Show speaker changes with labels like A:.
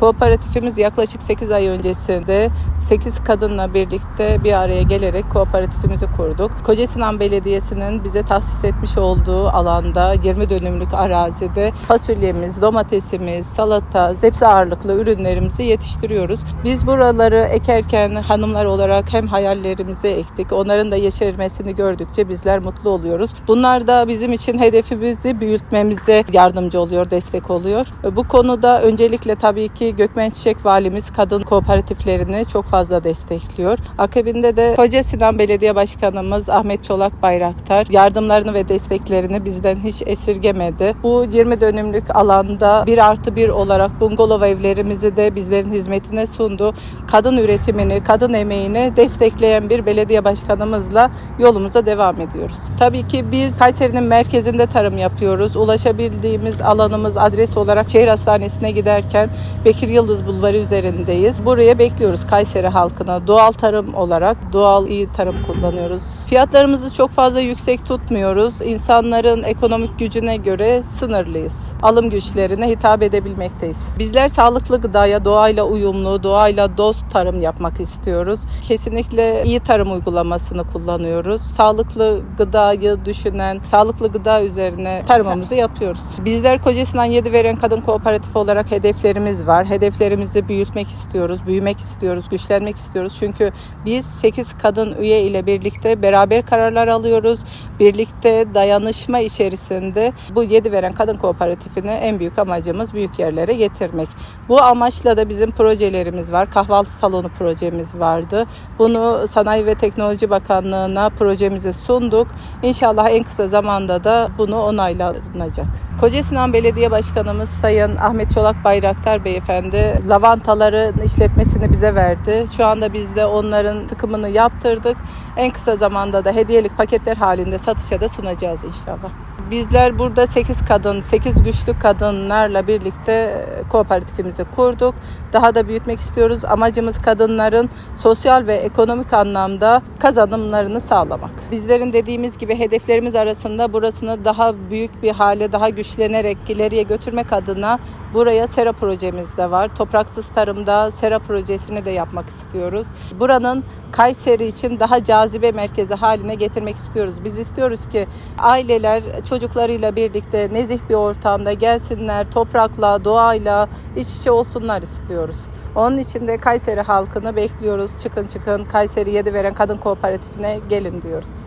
A: Kooperatifimiz yaklaşık 8 ay öncesinde 8 kadınla birlikte bir araya gelerek kooperatifimizi kurduk. Kocasinan Belediyesi'nin bize tahsis etmiş olduğu alanda 20 dönümlük arazide fasulyemiz, domatesimiz, salata, zepsi ağırlıklı ürünlerimizi yetiştiriyoruz. Biz buraları ekerken hanımlar olarak hem hayallerimizi ektik, onların da yeşermesini gördükçe bizler mutlu oluyoruz. Bunlar da bizim için hedefimizi büyütmemize yardımcı oluyor, destek oluyor. Bu konuda öncelikle tabii ki Gökmen Çiçek Valimiz kadın kooperatiflerini çok fazla destekliyor. Akabinde de Koca Sinan Belediye Başkanımız Ahmet Çolak Bayraktar yardımlarını ve desteklerini bizden hiç esirgemedi. Bu 20 dönümlük alanda 1 artı 1 olarak bungalov evlerimizi de bizlerin hizmetine sundu. Kadın üretimini, kadın emeğini destekleyen bir belediye başkanımızla yolumuza devam ediyoruz. Tabii ki biz Kayseri'nin merkezinde tarım yapıyoruz. Ulaşabildiğimiz alanımız adres olarak şehir hastanesine giderken Bekir Yıldız Bulvarı üzerindeyiz. Buraya bekliyoruz Kayseri halkına. Doğal tarım olarak doğal iyi tarım kullanıyoruz. Fiyatlarımızı çok fazla yüksek tutmuyoruz. İnsanların ekonomik gücüne göre sınırlıyız. Alım güçlerine hitap edebilmekteyiz. Bizler sağlıklı gıdaya, doğayla uyumlu, doğayla dost tarım yapmak istiyoruz. Kesinlikle iyi tarım uygulamasını kullanıyoruz. Sağlıklı gıdayı düşünen, sağlıklı gıda üzerine tarımımızı yapıyoruz. Bizler Kocasinan 7 Veren Kadın Kooperatifi olarak hedeflerimiz var. Hedeflerimizi büyütmek istiyoruz, büyümek istiyoruz, güçlenmek istiyoruz. Çünkü biz 8 kadın üye ile birlikte beraber kararlar alıyoruz. Birlikte dayanışma içerisinde bu 7 Veren Kadın Kooperatifini en büyük amacımız büyük yerlere getirmek. Bu amaçla da bizim projelerimiz var. Kahvaltı salonu projemiz vardı. Bunu Sanayi ve Teknoloji Bakanlığı'na projemizi sunduk. İnşallah en kısa zamanda da bunu onaylanacak. Kocasinan Belediye Başkanımız Sayın Ahmet Çolak Bayraktar Beyefendi lavantaların işletmesini bize verdi. Şu anda biz de onların tıkımını yaptırdık. En kısa zamanda da hediyelik paketler halinde satışa da sunacağız inşallah. Bizler burada 8 kadın, 8 güçlü kadınlarla birlikte kooperatifimizi kurduk. Daha da büyütmek istiyoruz. Amacımız kadınların sosyal ve ekonomik anlamda kazanımlarını sağlamak. Bizlerin dediğimiz gibi hedeflerimiz arasında burasını daha büyük bir hale, daha güçlenerek ileriye götürmek adına buraya sera projemiz de var. Topraksız tarımda sera projesini de yapmak istiyoruz. Buranın Kayseri için daha cazibe merkezi haline getirmek istiyoruz. Biz istiyoruz ki aileler çocuklarıyla birlikte nezih bir ortamda gelsinler, toprakla, doğayla iç içe olsunlar istiyoruz. Onun için de Kayseri halkını bekliyoruz. Çıkın çıkın Kayseri 7 veren kadın kooperatifine gelin diyoruz.